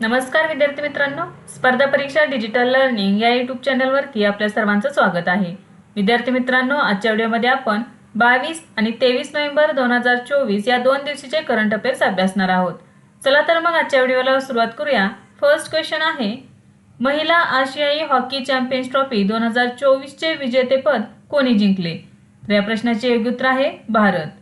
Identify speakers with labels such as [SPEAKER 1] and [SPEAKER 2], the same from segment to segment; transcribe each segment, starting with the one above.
[SPEAKER 1] नमस्कार विद्यार्थी मित्रांनो. स्पर्धा परीक्षा डिजिटल लर्निंग या यूट्यूब चॅनलवरती आपल्या सर्वांचं स्वागत आहे. विद्यार्थी मित्रांनो आजच्या व्हिडिओमध्ये आपण बावीस आणि तेवीस नोव्हेंबर दोन हजार चोवीस या दोन दिवशीचे करंट अफेअर्स अभ्यासणार आहोत. चला तर मग आजच्या व्हिडिओला सुरुवात करूया. फर्स्ट क्वेश्चन आहे महिला आशियाई हॉकी चॅम्पियन्स ट्रॉफी दोन हजार चोवीसचे विजेतेपद कोणी जिंकले? तर या प्रश्नाचे योग्य उत्तर आहे भारत.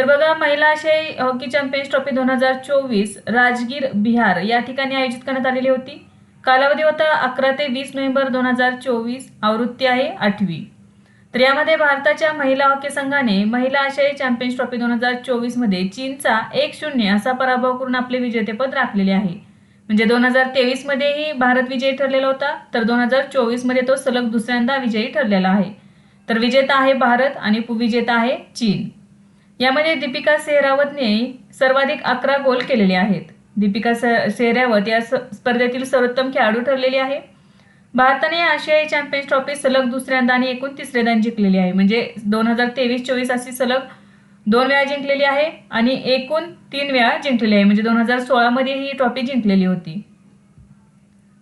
[SPEAKER 1] तर बघा महिला आशियाई हॉकी चॅम्पियन्स ट्रॉफी दोन हजार चोवीस राजगीर बिहार या ठिकाणी आयोजित करण्यात आलेली होती. कालावधी होता अकरा ते वीस नोव्हेंबर दोन हजार चोवीस आवृत्ती आहे आठवी. तर यामध्ये भारताच्या महिला हॉकी संघाने महिला आशियाई चॅम्पियन्स ट्रॉफी दोन हजार चोवीसमध्ये चीनचा एक शून्य असा पराभव करून आपले विजेतेपद राखलेले आहे. म्हणजे दोन हजार तेवीसमध्येही भारत विजयी ठरलेला होता तर दोन हजार चोवीसमध्ये तो सलग दुसऱ्यांदा विजयी ठरलेला आहे. तर विजेता आहे भारत आणि उपविजेता आहे चीन. यामध्ये दीपिका सेहरावतने सर्वाधिक अकरा गोल केलेले आहेत. दीपिका स- सेहरावत या स्पर्धेतील सर्वोत्तम खेळाडू ठरलेली आहे. भारताने आशियाई चॅम्पियन्स ट्रॉफी सलग दुसऱ्यांदा आणि एकूण तिसऱ्यांदा जिंकलेली आहे. म्हणजे दोन हजार तेवीस चोवीस अशी सलग दोन वेळा जिंकलेली आहे आणि एकूण तीन वेळा जिंकलेली आहे. म्हणजे दोन हजार सोळामध्ये ही ट्रॉफी जिंकलेली होती.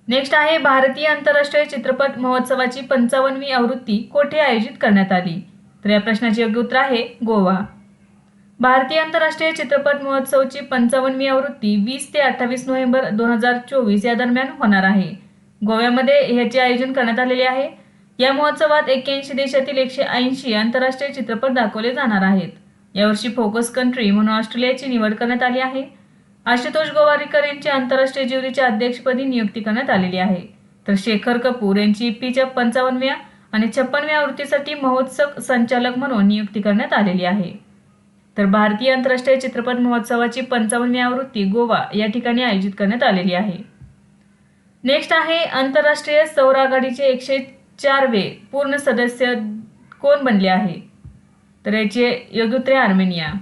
[SPEAKER 1] नेक्स्ट आहे भारतीय आंतरराष्ट्रीय चित्रपट महोत्सवाची पंचावन्नवी आवृत्ती कोठे आयोजित करण्यात आली? तर या प्रश्नाचे योग्य उत्तर आहे गोवा. भारतीय आंतरराष्ट्रीय चित्रपट महोत्सवची पंचावन्नवी आवृत्ती वीस ते अठ्ठावीस नोव्हेंबर दोन हजार चोवीस या दरम्यान होणार आहे. गोव्यामध्ये ह्याचे आयोजन करण्यात आलेले आहे. या महोत्सवात एक्क्याऐंशी देशातील एकशे ऐंशी आंतरराष्ट्रीय चित्रपट दाखवले जाणार आहेत. यावर्षी फोकस कंट्री म्हणून ऑस्ट्रेलियाची निवड करण्यात आली आहे. आशुतोष गोवारीकर यांची आंतरराष्ट्रीय ज्युरीच्या अध्यक्षपदी नियुक्ती करण्यात आलेली आहे. तर शेखर कपूर यांची इफ्फीच्या पंचावन्नव्या आणि छप्पनव्या आवृत्तीसाठी महोत्सव संचालक म्हणून नियुक्ती करण्यात आलेली आहे. तर भारतीय आंतरराष्ट्रीय चित्रपट महोत्सवाची पंचावन्नवी आवृत्ती गोवा या ठिकाणी आयोजित करण्यात आलेली आहे. नेक्स्ट आहे आंतरराष्ट्रीय सौर आघाडीचे एकशे चारवे पूर्ण सदस्य कोण बनले आहे? तर याचे योग्य उत्तर आर्मेनिया.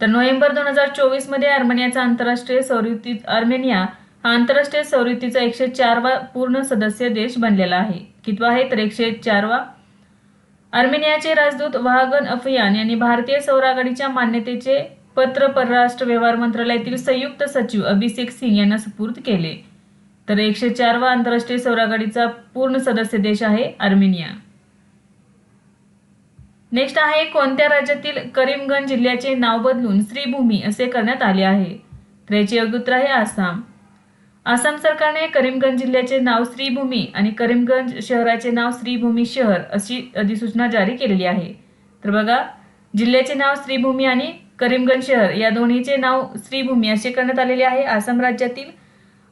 [SPEAKER 1] तर नोव्हेंबर दोन हजार चोवीसमध्ये आर्मेनियाचा आंतरराष्ट्रीय सौरयुती आर्मेनिया हा आंतरराष्ट्रीय सौरयुतीचा एकशे चारवा पूर्ण सदस्य देश बनलेला आहे. कितवा आहे? तर एकशे चारवा आर्मेनियाचे राजदूत वाहगन अफयान यांनी भारतीय सौर आघाडीच्या मान्यतेचे पत्र परराष्ट्र व्यवहार मंत्रालयातील संयुक्त सचिव अभिषेक सिंग यांना सुपूर्द केले. तर एकशे चारवा आंतरराष्ट्रीय सौर आघाडीचा पूर्ण सदस्य देश आहे आर्मेनिया. नेक्स्ट आहे कोणत्या राज्यातील करीमगंज जिल्ह्याचे नाव बदलून श्रीभूमी असे करण्यात आले आहे? तर याचे अगोदर आहे आसाम. आसाम सरकारने करीमगंज जिल्ह्याचे नाव श्रीभूमी आणि करीमगंज शहराचे नाव श्रीभूमी शहर अशी अधिसूचना जारी केलेली आहे. तर बघा जिल्ह्याचे नाव श्रीभूमी आणि करीमगंज शहर या दोन्हीचे नाव श्रीभूमी असे करण्यात आलेले आहे आसाम राज्यातील.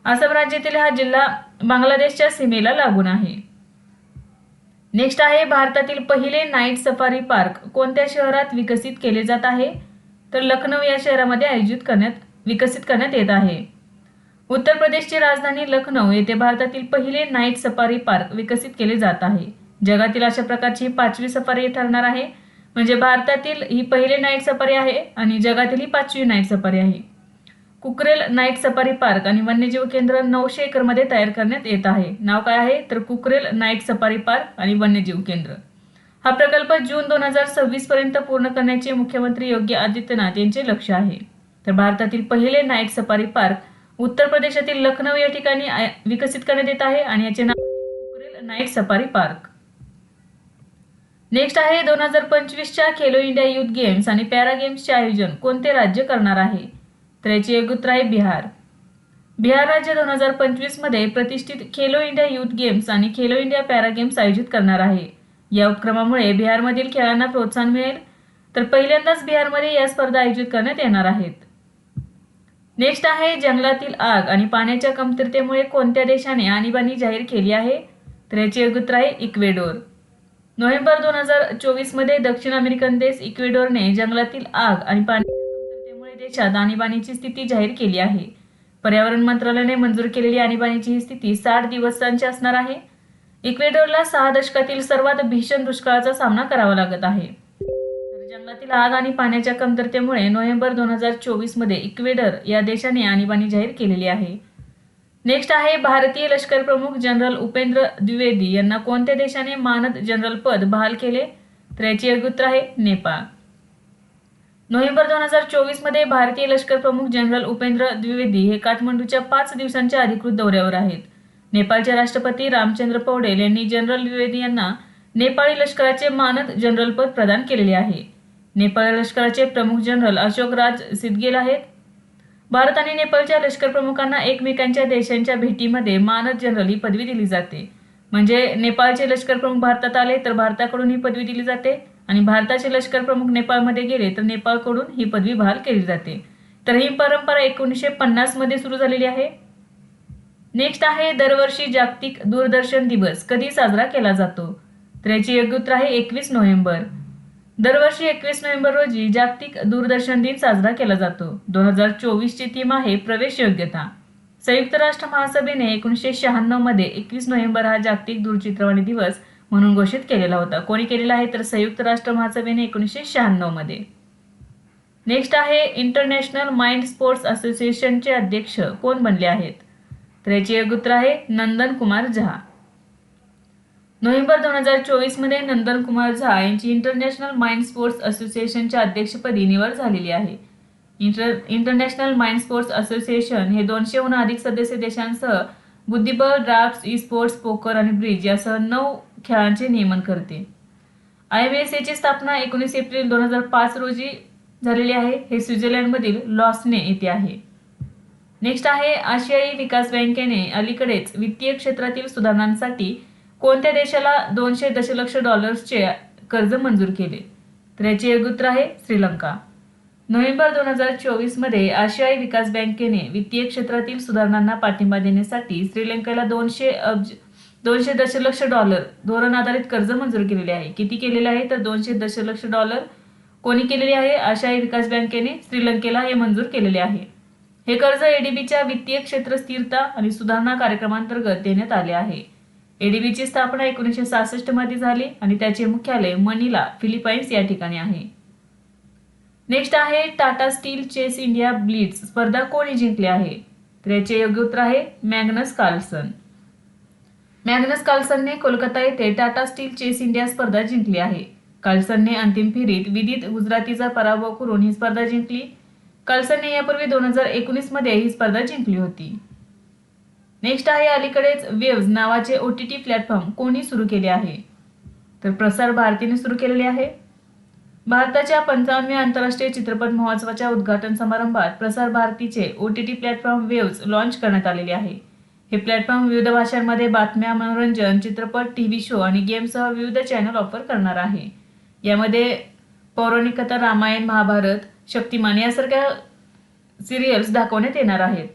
[SPEAKER 1] आसाम राज्यातील हा जिल्हा बांगलादेशच्या सीमेला लागून आहे. नेक्स्ट आहे भारतातील पहिले नाईट सफारी पार्क कोणत्या शहरात विकसित केले जात आहे? तर लखनौ या शहरामध्ये आयोजित करण्यात विकसित करण्यात येत आहे. उत्तर प्रदेशची राजधानी लखनौ येथे भारतातील पहिले नाईट सफारी पार्क विकसित केले जात आहे. जगातील अशा प्रकारची ही पाचवी सफारी ठरणार आहे. म्हणजे भारतातील ही पहिले नाईट सफारी आहे आणि जगातील ही पाचवी नाईट सफारी आहे. कुकरेल नाईट सफारी पार्क आणि वन्यजीव केंद्र नऊशे एकरमध्ये तयार करण्यात येत आहे. नाव काय आहे? तर कुकरेल नाईट सफारी पार्क आणि वन्यजीव केंद्र. हा प्रकल्प जून दोन हजार सव्वीस पर्यंत पूर्ण करण्याचे मुख्यमंत्री योगी आदित्यनाथ यांचे लक्ष आहे. तर भारतातील पहिले नाईट सफारी पार्क उत्तर प्रदेशातील लखनौ या ठिकाणी विकसित करण्यात येत आहे आणि याचे नाव आहे नाईट सफारी पार्क. नेक्स्ट आहे दोन हजार पंचवीसच्या खेलो इंडिया युथ गेम्स आणि पॅरा गेम्सचे आयोजन. कोणते राज्य करणार आहे? तर याचे योग्य उत्तर आहे बिहार. बिहार राज्य दोन हजार पंचवीसमध्ये प्रतिष्ठित खेलो इंडिया युथ गेम्स आणि खेलो इंडिया पॅरा गेम्स आयोजित करणार आहे. या उपक्रमामुळे बिहारमधील खेळांना प्रोत्साहन मिळेल. तर पहिल्यांदाच बिहारमध्ये या स्पर्धा आयोजित करण्यात येणार आहेत. नेक्स्ट आहे जंगलातील आग आणि पाण्याच्या कमतरतेमुळे कोणत्या देशाने आणीबाणी जाहीर केली आहे? तर याचे उत्तर आहे इक्वेडोर. नोव्हेंबर दोन हजार चोवीसमध्ये दक्षिण अमेरिकन देश इक्वेडोरने जंगलातील आग आणि पाण्याच्या कमतरतेमुळे देशात आणीबाणीची स्थिती जाहीर केली आहे. पर्यावरण मंत्रालयाने मंजूर केलेली आणीबाणीची ही स्थिती साठ दिवसांची असणार आहे. इक्वेडोरला सहा दशकातील सर्वात भीषण दुष्काळाचा सामना करावा लागत आहे. जंगलातील आग आणि पाण्याच्या कमतरतेमुळे नोव्हेंबर दोन हजार चोवीसमध्ये इक्वेडर या देशाने आणीबाणी जाहीर केलेली आहे. नेक्स्ट आहे भारतीय लष्कर प्रमुख जनरल उपेंद्र द्विवेदी यांना कोणत्या देशाने मानद जनरल पद बहाल केले? तर याची उत्तर आहे नेपाळ. नोव्हेंबर दोन हजार चोवीसमध्ये भारतीय लष्कर प्रमुख जनरल उपेंद्र द्विवेदी हे काठमांडूच्या पाच दिवसांच्या अधिकृत दौऱ्यावर आहेत. नेपाळचे राष्ट्रपती रामचंद्र पौडेल यांनी जनरल द्विवेदी यांना नेपाळी लष्कराचे मानद जनरल पद प्रदान केलेले आहे. नेपाळ लष्कराचे प्रमुख जनरल अशोक राज सिद्गेल आहेत. भारत आणि नेपाळच्या लष्कर प्रमुखांना एकमेकांच्या देशांच्या भेटीमध्ये मानद जनरल ही पदवी दिली जाते. म्हणजे नेपाळचे लष्कर प्रमुख भारतात आले तर भारताकडून ही पदवी दिली जाते आणि भारताचे लष्कर प्रमुख नेपाळमध्ये गेले तर नेपाळकडून ही पदवी बहाल केली जाते. तर ही परंपरा एकोणीसशे पन्नासमध्ये सुरू झालेली आहे. नेक्स्ट आहे दरवर्षी जागतिक दूरदर्शन दिवस कधी साजरा केला जातो? तर याची योग्य उत्तर आहे एकवीस नोव्हेंबर. दरवर्षी एकवीस नोव्हेंबर रोजी जागतिक दूरदर्शन दिन साजरा केला जातो. दोन हजार चोवीसची थीम आहे प्रवेश योग्यता संयुक्त राष्ट्र महासभेने एकोणीसशे शहाण्णवमध्ये एकवीस नोव्हेंबर हा जागतिक दूरचित्रवाणी दिवस म्हणून घोषित केलेला होता. कोणी केलेला आहे तर संयुक्त राष्ट्र महासभेने एकोणीसशे शहाण्णवमध्ये. नेक्स्ट आहे इंटरनॅशनल माइंड स्पोर्ट्स असोसिएशनचे अध्यक्ष कोण बनले आहेत? तर याचे उत्तर आहे नंदन कुमार झा. नोव्हेंबर दोन हजार चोवीसमध्ये नंदन कुमार झा यांची इंटरनॅशनल माइंड स्पोर्ट्स असोसिएशनच्या अध्यक्षपदी निवड झालेली आहे. Inter international mind sports association हे दोनशेहून अधिक सदस्य देशांसह बुद्धिबळ ड्राफ्ट्स ई स्पोर्ट्स पोकर आणि ब्रिज यासह नऊ खेळांचे नियमन करते. आय बी एस एची स्थापना एकोणीस एप्रिल दोन हजार पाच रोजी झालेली आहे. हे स्वित्झर्लंडमधील लॉसने येथे आहे. नेक्स्ट आहे आशियाई विकास बँकेने अलीकडेच वित्तीय क्षेत्रातील सुधारणांसाठी कोणत्या देशाला दोनशे दशलक्ष डॉलर्सचे कर्ज मंजूर केले? तर याचे योग्य उत्तर आहे श्रीलंका. नोव्हेंबर दोन हजार चोवीसमध्ये आशियाई विकास बँकेने वित्तीय क्षेत्रातील सुधारणांना पाठिंबा देण्यासाठी श्रीलंकेला दोनशे अब्ज दोनशे दशलक्ष डॉलर धोरण आधारित कर्ज मंजूर केलेले आहे. किती केलेले आहे? तर दोनशे दशलक्ष डॉलर कोणी केलेले आहे? आशियाई विकास बँकेने श्रीलंकेला हे मंजूर केलेले आहे. हे कर्ज एडीबीच्या वित्तीय क्षेत्र स्थिरता आणि सुधारणा कार्यक्रमांतर्गत देण्यात आले आहे. एडीबीची स्थापना एकोणीसशे सहासष्टमध्ये झाली आणि त्याचे मुख्यालय मनीला फिलिपाईन्स या ठिकाणी आहे. नेक्स्ट आहे Tata Steel Chess India Blitz. स्पर्धा कोणी जिंकली आहे? तर याचे योग्य उत्तर आहे मॅग्नस कार्लसन. मॅग्नस कार्लसनने कोलकाता येथे टाटा स्टील चेस इंडिया स्पर्धा जिंकली आहे. कार्लसनने अंतिम फेरीत विदित गुजरातीचा पराभव करून ही स्पर्धा जिंकली. कार्लसनने यापूर्वी दोन हजार एकोणीसमध्ये ही स्पर्धा जिंकली होती. नेक्स्ट आहे अलीकडेच वेव्ज नावाचे ओ टी टी प्लॅटफॉर्म कोणी सुरू केले आहे? तर प्रसार भारतीने सुरू केलेले आहे. भारताच्या पंचावन्नव्या आंतरराष्ट्रीय चित्रपट महोत्सवाच्या उद्घाटन समारंभात प्रसार भारतीचे O T T platform waves launch करण्यात आलेले आहे. हे प्लॅटफॉर्म विविध भाषांमध्ये बातम्या मनोरंजन चित्रपट टी व्ही शो आणि गेमसह विविध चॅनल ऑफर करणार आहे. यामध्ये पौराणिक कथा रामायण महाभारत शक्तिमान यासारख्या सिरियल्स दाखवण्यात येणार आहेत.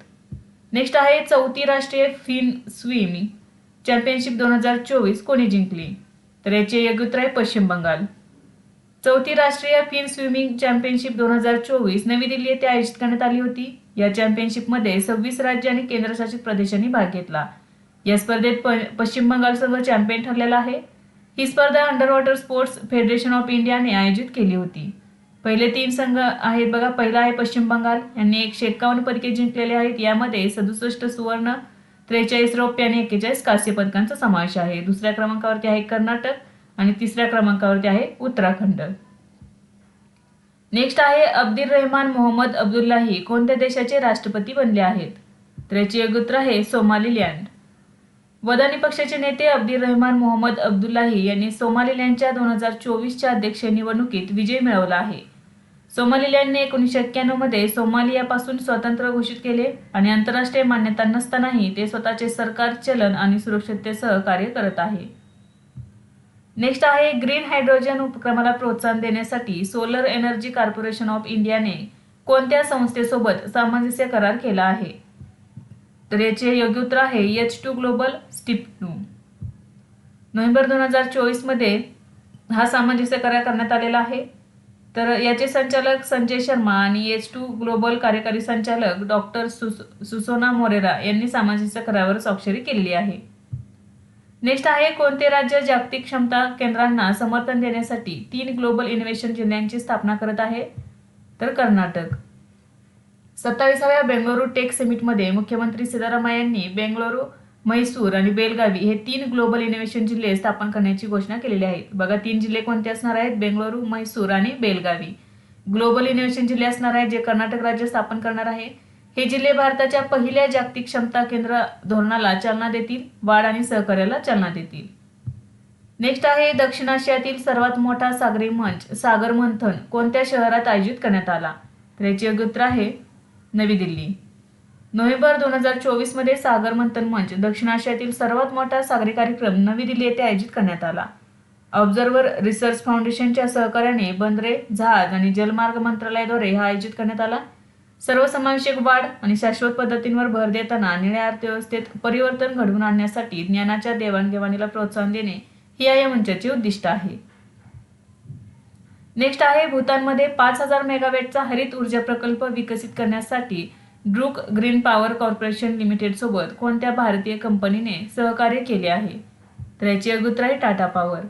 [SPEAKER 1] नेक्स्ट आहे चौथी राष्ट्रीय फिन स्विमिंग. चॅम्पियनशिप दोन हजार चोवीस कोणी जिंकली? तर याचे योग्य आहे पश्चिम बंगाल. चौथी राष्ट्रीय फिन स्विमिंग चॅम्पियनशिप दोन हजार चोवीस नवी दिल्ली येथे आयोजित करण्यात आली होती. या चॅम्पियनशिपमध्ये सव्वीस राज्य आणि केंद्रशासित प्रदेशांनी भाग घेतला. या स्पर्धेत प- पश्चिम बंगाल संघ चॅम्पियन ठरलेला आहे. ही स्पर्धा under water sports federation of इंडियाने आयोजित केली होती. पहिले तीन संघ आहेत बघा. पहिला आहे पश्चिम बंगाल. यांनी एकशे एक्कावन्न पदके जिंकलेले आहेत. यामध्ये सदुसष्ट सुवर्ण त्रेचाळीस रौप्य आणि एक्केचाळीस कांस्य पदकांचा समावेश आहे. दुसऱ्या क्रमांकावरती आहे कर्नाटक आणि तिसऱ्या क्रमांकावरती आहे उत्तराखंड. नेक्स्ट आहे अब्दुल रहमान मोहम्मद अब्दुल्लाही कोणत्या देशाचे राष्ट्रपती बनले आहेत? तर याचे आहे सोमालिलँड. वदानी पक्षाचे नेते अब्दुल रहमान मोहम्मद अब्दुल्लाही यांनी सोमालिलँडच्या दोन हजार चोवीसच्या अध्यक्ष निवडणुकीत विजय मिळवला आहे. सोमालिलँडने एकोणीसशे एक्क्याण्णवमध्ये सोमालियापासून स्वतंत्र घोषित केले आणि आंतरराष्ट्रीय मान्यता नसतानाही ते स्वतःचे सरकार चलन आणि सुरक्षिततेसह कार्य करत आहे. नेक्स्ट आहे ग्रीन हायड्रोजन उपक्रमाला प्रोत्साहन देण्यासाठी सोलर एनर्जी कॉर्पोरेशन ऑफ इंडियाने कोणत्या संस्थेसोबत सामंजस्य करार केला आहे? तर याचे योग्य उत्तर आहे एच टू ग्लोबल स्टिप टू नोव्हेंबर दोन हजार चोवीसमध्ये हा सामंजस्य करार करण्यात आलेला आहे. तर याचे संचालक संजय शर्मा आणि एच टू ग्लोबल कार्यकारी संचालक डॉक्टर सुस सुसोना मोरेरा यांनी सामंजस्य करारावर स्वाक्षरी केलेली आहे. नेक्स्ट आहे कोणते राज्य जागतिक क्षमता केंद्रांना समर्थन देण्यासाठी तीन ग्लोबल इनोव्हेशन जिल्ह्यांची स्थापना करत आहे? तर कर्नाटक. सत्तावीसाव्या बेंगळुरू टेक समिटमध्ये मुख्यमंत्री सिद्धरामय्या यांनी बेंगळुरू म्हैसूर आणि बेलगावी हे तीन ग्लोबल इनोव्हेशन जिल्हे स्थापन करण्याची घोषणा केलेली आहे. बघा तीन जिल्हे कोणते असणार आहेत? बेंगळुरू म्हैसूर आणि बेलगावी ग्लोबल इनोव्हेशन जिल्हे असणार आहे जे कर्नाटक राज्य स्थापन करणार आहे. हे जिल्हे भारताच्या पहिल्या जागतिक क्षमता केंद्र धोरणाला चालना देतील वाढ आणि सहकार्याला चालना देतील. नेक्स्ट आहे दक्षिण आशियातील सर्वात मोठा सागरी मंच सागर मंथन कोणत्या शहरात आयोजित करण्यात आला? तर याचे योग्य उत्तर आहे नवी दिल्ली. नोव्हेंबर दोन हजार चोवीसमध्ये सागर मंथन मंच दक्षिण आशियातील सर्वात मोठा सागरी कार्यक्रम नवी दिल्ली येथे आयोजित करण्यात आला. ऑब्झर्व्हर रिसर्च फाउंडेशनच्या सहकार्याने बंदरे जहाज आणि जलमार्ग मंत्रालयाद्वारे हा आयोजित करण्यात आला. सर्वसमावेशक वाढ आणि शाश्वत पद्धतींवर भर देताना निळ्या अर्थव्यवस्थेत परिवर्तन घडवून आणण्यासाठी ज्ञानाच्या देवाणघेवाणीला प्रोत्साहन देणे ही या मंचाचे उद्दिष्ट आहे. नेक्स्ट आहे भूतानमध्ये पाच हजार मेगावॅटचा हरित ऊर्जा प्रकल्प विकसित करण्यासाठी Druk green power corporation limited सोबत कोणत्या भारतीय कंपनीने सहकार्य केले आहे? तर याची अगोदर आहे टाटा पॉवर.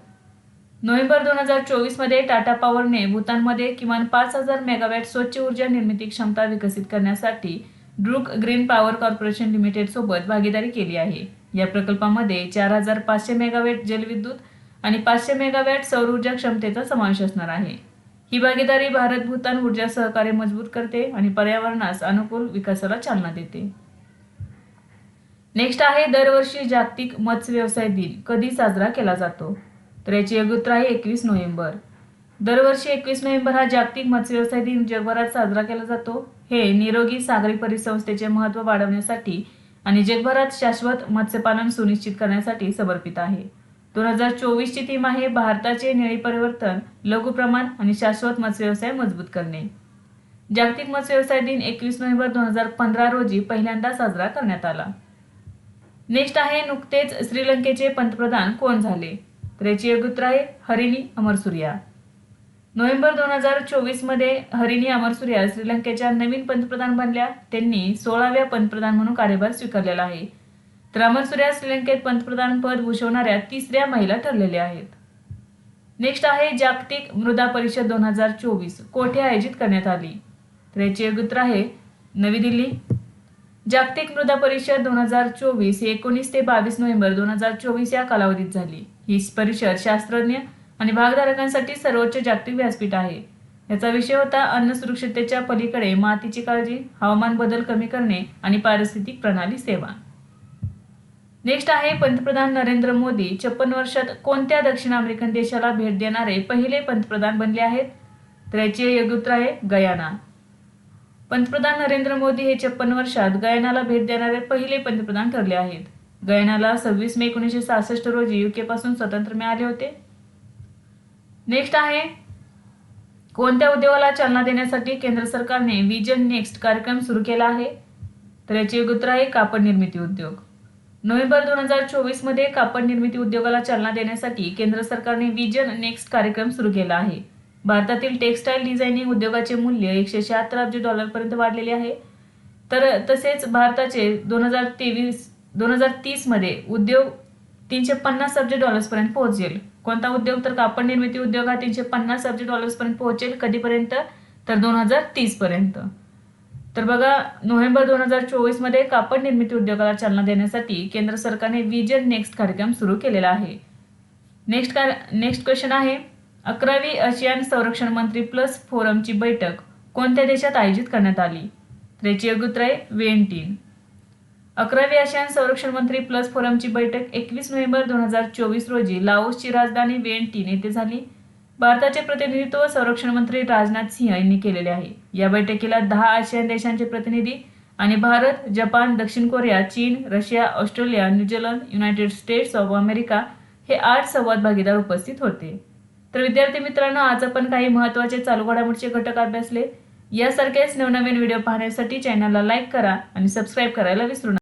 [SPEAKER 1] नोव्हेंबर दोन हजार चोवीसमध्ये टाटा पॉवरने भूतानमध्ये किमान पाच हजार मेगावॅट स्वच्छ ऊर्जा निर्मिती क्षमता विकसित करण्यासाठी Druk green power corporation limited सोबत भागीदारी केली आहे. या प्रकल्पामध्ये चार हजार पाचशे मेगावॅट जलविद्युत आणि पाचशे मेगावॅट सौर ऊर्जा क्षमतेचा समावेश असणार आहे. ही भागीदारी भारत भूतान ऊर्जा सहकार्य मजबूत करते आणि पर्यावरणास अनुकूल विकासाला चालना देते. नेक्स्ट आहे दरवर्षी जागतिक मत्स्य व्यवसाय दिन. कधी साजरा केला जातो? तर याची योग्य उत्तर आहे एकवीस नोव्हेंबर. दरवर्षी एकवीस नोव्हेंबर हा जागतिक मत्स्य व्यवसाय दिन जगभरात साजरा केला जातो. हे निरोगी सागरी परिसंस्थेचे महत्त्व वाढवण्यासाठी आणि जगभरात शाश्वत मत्स्यपालन सुनिश्चित करण्यासाठी समर्पित आहे. दोन हजार चोवीसची थीम आहे भारताचे निळी परिवर्तन लघु प्रमाण आणि शाश्वत मत्स्य व्यवसाय मजबूत करणे. जागतिक मत्स्य व्यवसाय दिन एकवीस नोव्हेंबर दोन हजार पंधरा रोजी पहिल्यांदा साजरा करण्यात आला. नेक्स्ट आहे नुकतेच श्रीलंकेचे पंतप्रधान कोण झाले? तर याची योग्य आहे हरिणी अमरसूर्या नोव्हेंबर दोन हजार चोवीसमध्ये हरिणी अमरसूर्या श्रीलंकेच्या नवीन पंतप्रधान बनल्या. त्यांनी सोळाव्या पंतप्रधान म्हणून कार्यभार स्वीकारलेला आहे. तर श्रीलंकेत पंतप्रधान पद भूषवणाऱ्या तिसऱ्या महिला ठरलेल्या आहेत. नेक्स्ट आहे जागतिक मृदा परिषद दोन हजार चोवीस. कोठे आयोजित करण्यात आली? तर याचे योग्य उत्तर आहे नवी दिल्ली. जागतिक मृदा परिषद दोन हजार चोवीस ही एकोणीस ते बावीस नोव्हेंबर दोन हजार चोवीस या कालावधीत झाली. ही परिषद शास्त्रज्ञ आणि भागधारकांसाठी सर्वोच्च जागतिक व्यासपीठ आहे. याचा विषय होता अन्न सुरक्षिततेच्या पलीकडे मातीची काळजी हवामान बदल कमी करणे आणि पारिस्थितिक प्रणाली सेवा. नेक्स्ट आहे पंतप्रधान नरेंद्र मोदी छप्पन वर्षात कोणत्या दक्षिण आफ्रिकन देशाला भेट देणारे पहिले पंतप्रधान बनले आहेत? तर याचे योग्य आहे गयाना. पंतप्रधान नरेंद्र मोदी हे छप्पन वर्षात गयानाला भेट देणारे पहिले पंतप्रधान ठरले आहेत. गयानाला सव्वीस मे एकोणीसशे सहासष्ट रोजी युके पासून स्वतंत्र मिळाले होते. नेक्स्ट आहे कोणत्या उद्योगाला चालना देण्यासाठी केंद्र सरकारने विजन नेक्स्ट कार्यक्रम सुरू केला आहे? तर याचे योग्य आहे कापड निर्मिती उद्योग. नोव्हेंबर दोन हजार चोवीसमध्ये कापड निर्मिती उद्योगाला चालना देण्यासाठी केंद्र सरकारने विजन नेक्स्ट कार्यक्रम सुरू केला आहे. भारतातील टेक्स्टाईल डिझायनिंग उद्योगाचे मूल्य एकशे शहात्तर अब्ज डॉलरपर्यंत वाढलेले आहे. तर तसेच भारताचे दोन हजार तेवीस दोन हजार तीसमध्ये उद्योग तीनशे पन्नास अब्ज डॉलर्सपर्यंत पोहोचेल. कोणता उद्योग? तर कापड निर्मिती उद्योग हा तीनशे पन्नास अब्ज डॉलर्सपर्यंत पोहोचेल कधीपर्यंत? तर दोन हजार तीसपर्यंत. तर बघा नोव्हेंबर दोन हजार चोवीसमध्ये कापड निर्मिती उद्योगाला चालना देण्यासाठी केंद्र सरकारने विजन नेक्स्ट कार्यक्रम सुरू केलेला आहे. नेक्स्ट कार नेक्स्ट क्वेश्चन आहे अकरावी आशियान संरक्षण मंत्री प्लस फोरमची बैठक कोणत्या देशात आयोजित करण्यात आली? तर याची योग्य उत्तर आहे वेंटीन अकरावी आशियान संरक्षण मंत्री प्लस फोरमची बैठक एकवीस नोव्हेंबर दोन हजार चोवीस रोजी लाओसची राजधानी वेंटीन येथे झाली. भारताचे प्रतिनिधित्व संरक्षण मंत्री राजनाथ सिंह यांनी केलेले आहे. या बैठकीला दहा आशियान देशांचे प्रतिनिधी आणि भारत जपान दक्षिण कोरिया चीन Russia Australia New Zealand United States of America हे आठ संवाद भागीदार उपस्थित होते. तर विद्यार्थी मित्रांनो आज आपण काही महत्त्वाचे चालू घडामोडीचे घटक अभ्यासले. यासारखेच नवनवीन व्हिडिओ पाहण्यासाठी चॅनलला लाईक करा आणि सबस्क्राईब करायला विसरू नका.